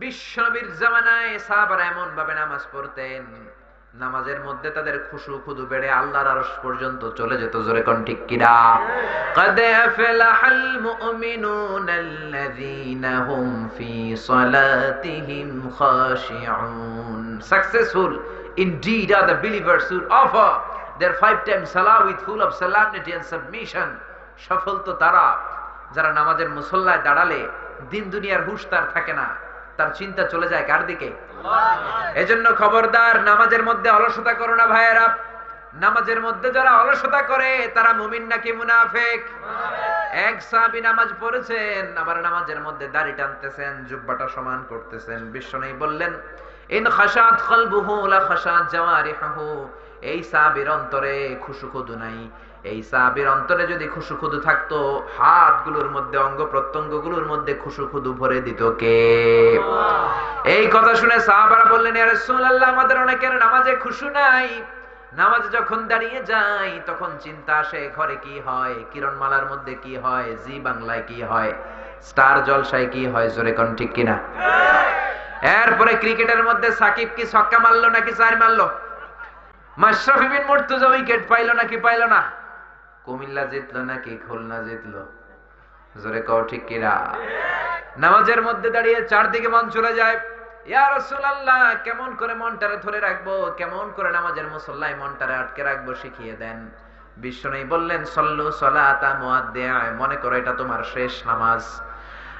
বিশ্বনবীর জামানায় সাহাবারা এমন ভাবে নামাজ পড়তেন, নামাজের মধ্যে তাদের খুশু খুদু বেড়ে আল্লাহর আরশ পর্যন্ত চলে যেত, জোরে কোন ঠিক কিরা হুম ফি খাশিউন। সাকসেসফুল সফল তো তারা, যারা নামাজের মুসল্লায় দাঁড়ালে দিন দুনিয়ার হুশ তার থাকে না। তার চিন্তা চলে যায় কার দিকে? এজন্য খবরদার, নামাজের মধ্যে অলসতা করো না ভাইয়েরা। নামাজের মধ্যে যারা অলসতা করে, তারা মুমিন নাকি মুনাফেক? এক সাহাবী নামাজ পড়েছেন, আবার নামাজের মধ্যে দাড়ি টানতেছেন, জুব্বাটা সমান করতেছেন। বিশ্ব নেই বললেন, ইন খাসাত কলবুহু লা খাসাত জাওয়ারিহু এই সাহাবীর অন্তরে খুশুখুদু নাই। এই সাহাবীর অন্তরে যদি খুশুখুদু থাকতো হাতগুলোর মধ্যে অঙ্গ প্রত্যঙ্গগুলোর মধ্যে খুশুখুদু ভরে দিত কে? এই কথা শুনে সাহাবারা বললেন আমাদের অনেকের নামাজে খুশু নাই। নামাজ যখন দাঁড়িয়ে যাই তখন চিন্তা আসে ঘরে কি হয়? কিরণমালার মধ্যে কি হয়? জি বাংলায় কি হয়? স্টার জলসায় কি হয়? জোরে কোন ঠিক কিনা? এরপরে ক্রিকেটের মধ্যে সাকিব কি ছক্কা মারলো নাকি চার মারলো? মাশরাফি বিন মুর্তজা উইকেট পাইলো নাকি পাইলো না? কুমিল্লা জিতলো নাকি খুলনা জিতলো? জোরে কও ঠিক কিনা? নামাজের মধ্যে দাঁড়িয়ে চারদিকে মন চলে যায়। কেমন করে মনটারে ধরে রাখব? কেমন করে নামাজের মুসল্লায় মনটারে আটকে রাখব শিখিয়ে দেন। বিশ্ব নেই বললেন, সল্লু সলাতা মনে করো এটা তোমার শেষ নামাজ।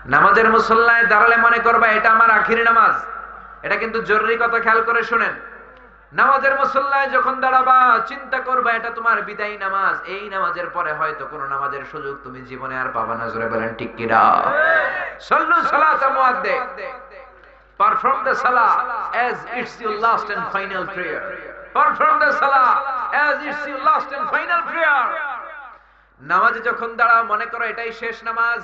নামাজের মুসল্লায় দাঁড়ালে মনে করবা এটা আমার আখির নামাজ। এটা কিন্তু জরুরি কথা খেয়াল করে শুনেন। নামাজের মুসল্লায় যখন দাঁড়াবা, চিন্তা করবা, এটা তোমার বিদায়ী নামাজ। এই নামাজের পরে হয়তো কোনো নামাজের সুযোগ তুমি জীবনে আর পাবা না, জোরে বলেন ঠিক কিনা? নামাজে যখন দাঁড়াও, মনে করো এটাই শেষ নামাজ।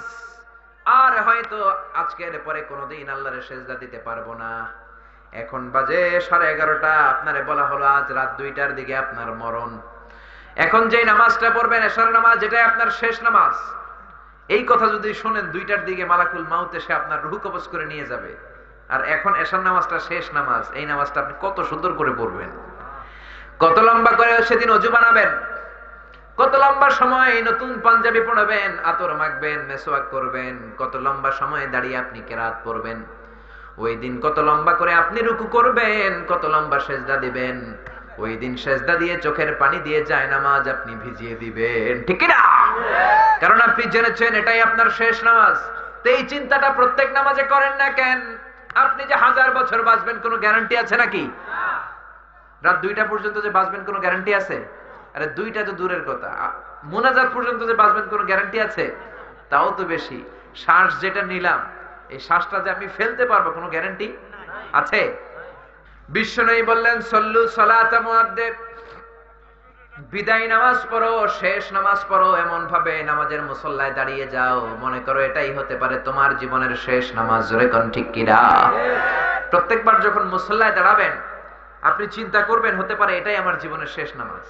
আর হয়তো আজকের পরে কোনোদিন আল্লাহরে সেজদা দিতে পারব না। এখন বাজে সাড়ে এগারোটা, আপনারে বলা হলো আজ রাত দুইটার দিকে আপনার মরণ। এখন যে নামাজটা পড়বেন, এশার নামাজ, এটাই আপনার শেষ নামাজ। এই কথা যদি শোনেন, দুইটার দিকে মালাকুল মাউত এসে আপনার রুহু কবজ করে নিয়ে যাবে। আর এখন এশার নামাজটা শেষ নামাজ, এই নামাজটা আপনি কত সুন্দর করে পড়বেন। কত লম্বা করে সেদিন অজু বানাবেন। কত লম্বা সময় নতুন পাঞ্জাবি পড়াবেন, আতর মাখবেন, মেসোয়াক করবেন। কত লম্বা সময় দাঁড়িয়ে আপনি কেরাত পড়বেন। ওই দিন কত লম্বা করে আপনি রুকু করবেন, কত লম্বা সেজদা দিবেন। ওই দিন সেজদা দিয়ে চোখের পানি দিয়ে যায় নামাজ আপনি ভিজিয়ে দিবেন। ঠিক না কারণ আপনি জেনেছেন এটাই আপনার শেষ নামাজ। তো এই চিন্তাটা প্রত্যেক নামাজে করেন না কেন? আপনি যে হাজার বছর বাঁচবেন, কোনো গ্যারান্টি আছে নাকি? রাত দুইটা পর্যন্ত যে বাঁচবেন, কোনো গ্যারান্টি আছে? আরে দুইটা তো দূরের কথা। মোনাজাত পর্যন্ত যে বাঁচবেন, কোনো গ্যারান্টি আছে? তাও তো বেশি। শ্বাস যেটা নিলাম এই শ্বাসটা যে আমি ফেলতে পারব কোনো গ্যারান্টি আছে? বিশ্বনবী বললেন, সল্লু সালাতা বিদায় নামাজ পড়ো, শেষ নামাজ পড়ো এমন ভাবে নামাজের মুসল্লায় দাঁড়িয়ে যাও। মনে করো এটাই হতে পারে তোমার জীবনের শেষ নামাজ, জোরে কোন ঠিক কিরা প্রত্যেকবার যখন মুসল্লায় দাঁড়াবেন, আপনি চিন্তা করবেন, হতে পারে এটাই আমার জীবনের শেষ নামাজ।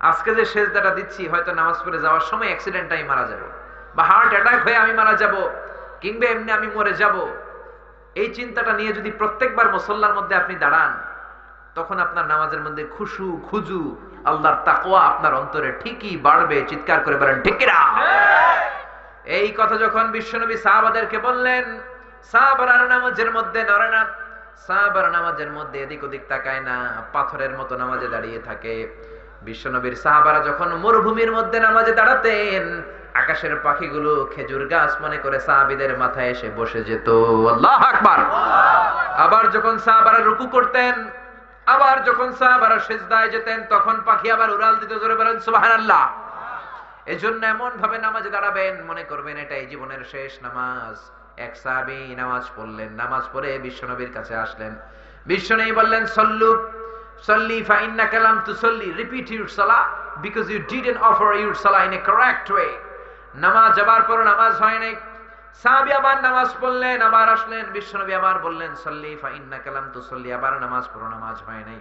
আজকে যে শেষদাটা দিচ্ছি, হয়তো নামাজ পড়ে যাওয়ার সময় অ্যাক্সিডেন্টটাই মারা যাব। বা হার্ট অ্যাটাক হয়ে আমি মারা যাব। কিংবা এমনি আমি মরে যাব, এই চিন্তাটা নিয়ে যদি প্রত্যেকবার মুসল্লার মধ্যে আপনি দাঁড়ান, তখন আপনার নামাজের মধ্যে খুশু, খুজু, আল্লাহর তাকওয়া আপনার অন্তরে ঠিকই বাড়বে, চিৎকার করে বলেন ঠিকিরা এই কথা যখন বিশ্বনবী সাহাবাদেরকে বললেন, সাহাবারা নামাজের মধ্যে নড়ে সাহাবারা নামাজের মধ্যে এদিক ওদিক তাকায় না, পাথরের মতো নামাজে দাঁড়িয়ে থাকে। বিশ্বনবীর সাহাবারা যখন মরুভূমির মধ্যে নামাজে দাঁড়াতেন আকাশের পাখিগুলো খেজুর গাছ মনে করে সাহাবিদের মাথায় এসে বসে যেত। আল্লাহ আকবার। আবার যখন সাহাবারা রুকু করতেন, আবার যখন সাহাবারা সেজদায় যেতেন, তখন পাখি আবার উড়াল দিতে, জোরে বলেন, সুবহানাল্লাহ। এজন্য এমন ভাবে নামাজে দাঁড়াবেন, মনে করবেন এটাই জীবনের শেষ নামাজ। এক সাহাবী নামাজ পড়লেন, নামাজ পড়ে বিশ্বনবীর কাছে আসলেন। বিশ্বনবী বললেন, সল্লু, সল্লি, ফাইন্না কালাম লাম তুসাল্লি repeat your salah because you didn't offer your salah in a correct way. নামাজ যাবার পর নামাজ হয় নাই। সাহাবী আবার নামাজ পড়লেন, আবার আসলেন। বিশ্বনবী আবার বললেন, সল্লি ফা ইন্নাকা লাম তুসাল্লি আবার নামাজ পড়ো, নামাজ হয় নাই।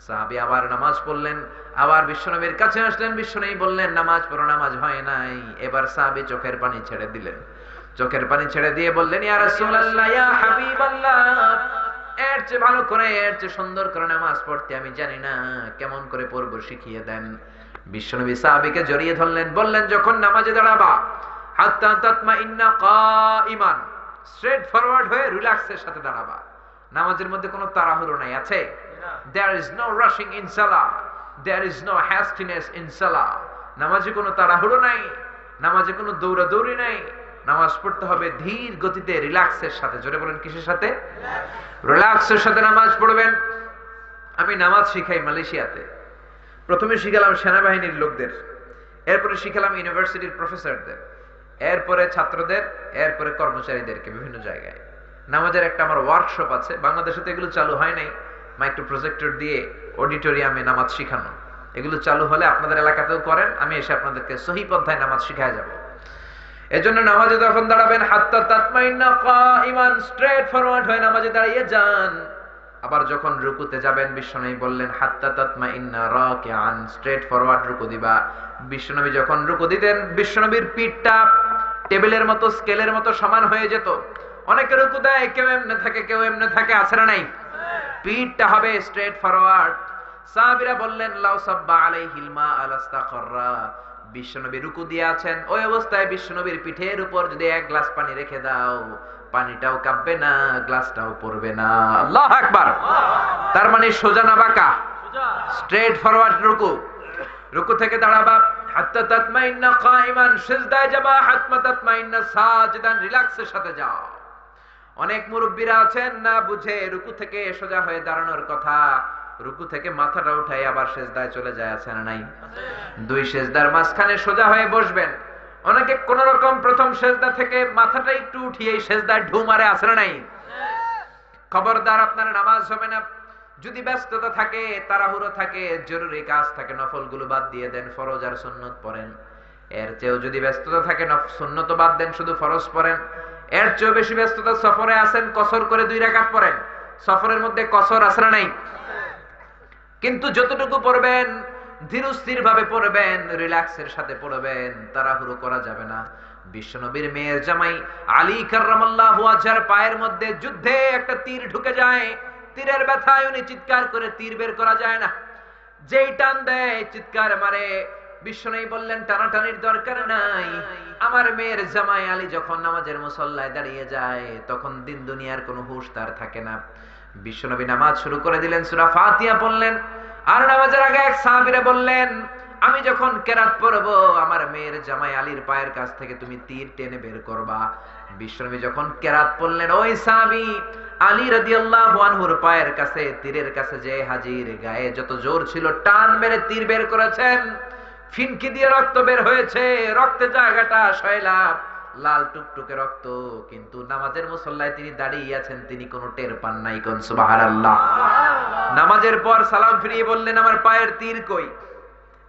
সাহাবী আবার নামাজ পড়লেন, আবার বিশ্বনবীর কাছে আসলেন। বিশ্বনবী বললেন, নামাজ পড়ো, নামাজ হয় নাই। এবার সাহাবী চোখের পানি ছেড়ে দিলেন। চোখের পানি ছেড়ে দিয়ে বললেন, ইয়া রাসূলুল্লাহ, ইয়া হাবিবাল্লাহ, এর চেয়ে ভালো করে, এর চেয়ে সুন্দর করে নামাজ পড়তে আমি জানি না। কেমন করে পড়ব, শিখিয়ে দেন। বিশ্বনবী সাহাবিকে জড়িয়ে ধরলেন বললেন যখন নামাজে দাঁড়াবা হাত্তা তাতমা ইন্না কাইমান স্ট্রেট ফরওয়ার্ড হয়ে রিল্যাক্সের সাথে দাঁড়াবা। নামাজের মধ্যে কোনো তাড়াহুড়ো নাই আছে? There is no rushing in salah there is no hastiness in salah নামাজে কোনো তাড়াহুড়ো নাই নামাজে কোনো দৌড়াদৌড়ি নাই নামাজ পড়তে হবে ধীর গতিতে রিল্যাক্সের সাথে। জোরে বলেন কিসের সাথে? রিল্যাক্সের সাথে নামাজ পড়বেন। আমি নামাজ শিখাই মালয়েশিয়াতে। প্রথমে শিখালাম সেনাবাহিনীর লোকদের, এরপরে শিখালাম ইউনিভার্সিটির প্রফেসরদের, এরপরে ছাত্রদের, এরপরে কর্মচারীদেরকে বিভিন্ন জায়গায়। নামাজের একটা আমার ওয়ার্কশপ আছে, বাংলাদেশে তো এগুলো চালু হয় নাই মাইক্রো প্রজেক্টর দিয়ে অডিটোরিয়ামে নামাজ শিখানো। এগুলো চালু হলে আপনাদের এলাকাতেও করেন, আমি এসে আপনাদেরকে সহি পন্থায় নামাজ শিখায় যাব। এজন্য নামাজে যখন দাঁড়াবেন, হাত্তা তাতমাইন্না কাইমান স্ট্রেট ফরওয়ার্ড হয়ে নামাজে দাঁড়িয়ে যান। আবার যখন রুকুতে যাবেন, বিশ্বনবী বললেন, হাত্তা তাতমা ইন্না রাকিআন। স্ট্রেট ফরওয়ার্ড রুকু দিবা। বিশ্বনবী যখন রুকু দিতেন, বিশ্বনবীর পিঠটা টেবিলের মতো, স্কেলের মতো সমান হয়ে যেত। অনেকে রুকু দেয়, কেউ এমনে থাকে, কেউ এমনে থাকে, আছে না নাই? পিঠটা হবে স্ট্রেট ফরওয়ার্ড সাহাবীরা বললেন, লাউ সাব্বা আলাইহিল মা আলাস্তাখরা বিশ্বনবী রুকু দিয়ে আছেন। ওই অবস্থায় বিশ্বনবীর পিঠের উপর যদি এক গ্লাস পানি রেখে দাও পানিটাও কাঁপবে না গ্লাসটাও পড়বে না। আল্লাহ আকবার! তার মানে সোজা না বাঁকা? স্ট্রেট ফরওয়ার্ড রুকু। রুকু থেকে দাঁড়াবা হাত্তা তাতমাইন্না কাইমান সিজদায় যাবা। হাতমা তাতমাইন্না সাজদান রিল্যাক্সের সাথে যাও। অনেক মুরব্বীরা আছেন না বুঝে রুকু থেকে সোজা হয়ে দাঁড়ানোর কথা। রুকু থেকে মাথাটা উঠাই আবার সেজদায় চলে যায়, আছে না নাই? দুই সেজদার মাঝখানে সোজা হয়ে বসবেন। অনেকে কোন রকম প্রথম সেজদা থেকে মাথাটা একটু উঠিয়ে সেজদায় ঢু মারে, আছে না নাই? খবরদার, আপনার নামাজ হবে না। যদি ব্যস্ততা থাকে, তাড়াহুড়ো থাকে, জরুরি কাজ থাকে নফলগুলো বাদ দিয়ে দেন, ফরজ আর সুন্নত পড়েন। এর চেয়েও যদি ব্যস্ততা থাকে সুন্নত বাদ দেন, শুধু ফরজ পড়েন। এর চেয়েও বেশি ব্যস্ততা সফরে আসেন, কসর করে দুই রাকাত পড়েন। সফরের মধ্যে কসর আসরা নাই? কিন্তু যতটুকু পড়বেন ধীরস্থির ভাবে পড়বেন, রিল্যাক্সের সাথে পড়বেন, তাড়াহুড়ো করা যাবে না। বিশ্বনবীর মেয়ের জামাই আলী কার্রামাল্লাহু পায়ের মধ্যে যুদ্ধে একটা তীর ঢুকে যায়। তীরের ব্যথায় উনি চিৎকার করে তীর বের করা যায় না। যেই টান দেয়, চিৎকার মারে। বিশ্বনবী বললেন, টানাটানির দরকার নাই। আমার মেয়ের জামাই আলী যখন নামাজের মুসল্লায় দাঁড়িয়ে যায়, তখন দিন দুনিয়ার কোনো হুশ তার থাকে না। বিশ্বনবী নামাজ শুরু করে দিলেন, সূরা ফাতিহা পড়লেন, আর নামাজের আগে এক সাহাবীরা বললেন, আমি যখন কেরাত পড়ব, আমার মেয়ের জামাই আলীর পায়ের কাছ থেকে তুমি তীর টেনে বের করবা। বিশ্বনবী যখন কেরাত পড়লেন, ওই সাহাবী আলী রাদিয়াল্লাহু আনহুর পায়ের কাছে, তীরের কাছে যে হাজির, গায়ে যত জোর ছিল টান মেরে তীর বের করেছেন। ফিনকি দিয়ে রক্ত বের হয়েছে রক্তের জায়গাটা শয়লাভ লাল টুকটুকে রক্ত, কিন্তু নামাজের মুসল্লায় তিনি দাঁড়িয়ে আছেন, তিনি কোনো টের পান নাই, কোন সুবহানাল্লাহ। নামাজের পর সালাম ফিরিয়ে বললেন, আমার পায়ের তীর কই?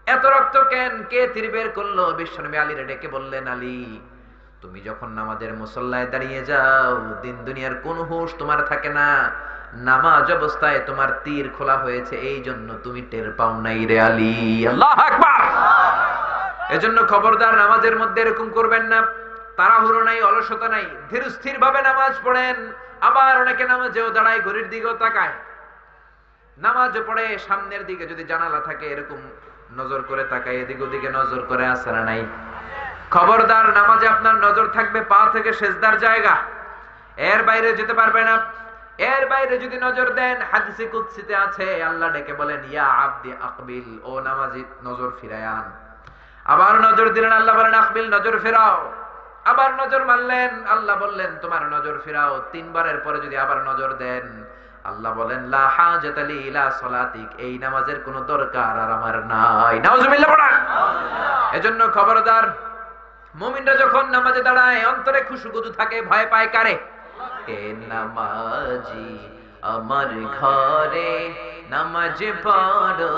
এত রক্ত কেন? কে তীর বের করল? বিশ্বনবী আলীরে ডেকে বললেন, আলী, তুমি যখন নামাজের মুসল্লায় দাঁড়িয়ে যাও, দিন দুনিয়ার কোন হুঁশ তোমার থাকে না। নামাজ অবস্থায় তোমার তীর খোলা হয়েছে, এই জন্য তুমি টের পাও নাই রে আলী। আল্লাহ আকবার! এজন্য খবরদার নামাজের মধ্যে এরকম করবেন না। তাড়াহুড়ো নাই, অলসতা নাই, ধীর স্থির ভাবে নামাজ পড়েন। আবার অনেকে নামাজেও দাঁড়ায়, ঘড়ির দিকেও তাকায়। নামাজ পড়ে, সামনের দিকে যদি জানালা থাকে, এরকম নজর করে তাকায়, এদিক ওদিকে নজর করে আসারা নাই। খবরদার, নামাজে আপনার নজর থাকবে, পা থেকে সেজদার জায়গা। এর বাইরে যেতে পারবে না। এর বাইরে যদি নজর দেন, হাদিসে কুদসিতে আছে, আল্লাহ ডেকে বলেন, ইয়া আব্দি আকবিল, ও নামাজি, নজর ফিরায়ান। আবার নজর দিলেন, আল্লাহ বলেন, আকবিল, নজর ফেরাও। আবার নজর মারলেন। আল্লাহ বললেন, তোমার নজর ফেরাও। তিনবারের পরে যদি আবার নজর দেন। আল্লাহ বলেন, লা এই নামাজের কোনো দরকার আর আমার নাই। এজন্য খবরদার, মুমিনরা যখন নামাজে দাঁড়ায়, অন্তরে খুশুগুদু থাকে, ভয় পায় কারে? এ নামাজি আমার ঘরে নামাজ পড়ো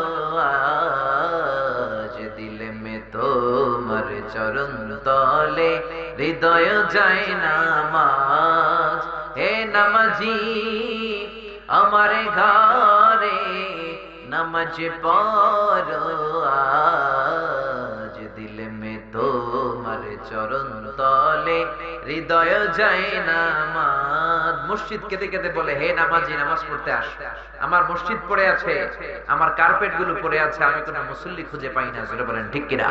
দিলে মে তোমার চরণ তলে। হৃদয় যায় নামাজ। হে নামাজি, আমার ঘরে নামাজ আজ। দিল মে তোমার চরণ তলে হৃদয় যায় না মান মসজিদ কেঁদে কেঁদে বলে, হে নামাজি, নামাজ পড়তে আস। আমার মসজিদ পড়ে আছে, আমার কার্পেটগুলো পড়ে আছে, আমি কোনো মুসল্লি খুঁজে পাই না। বলেন, ঠিক কিনা?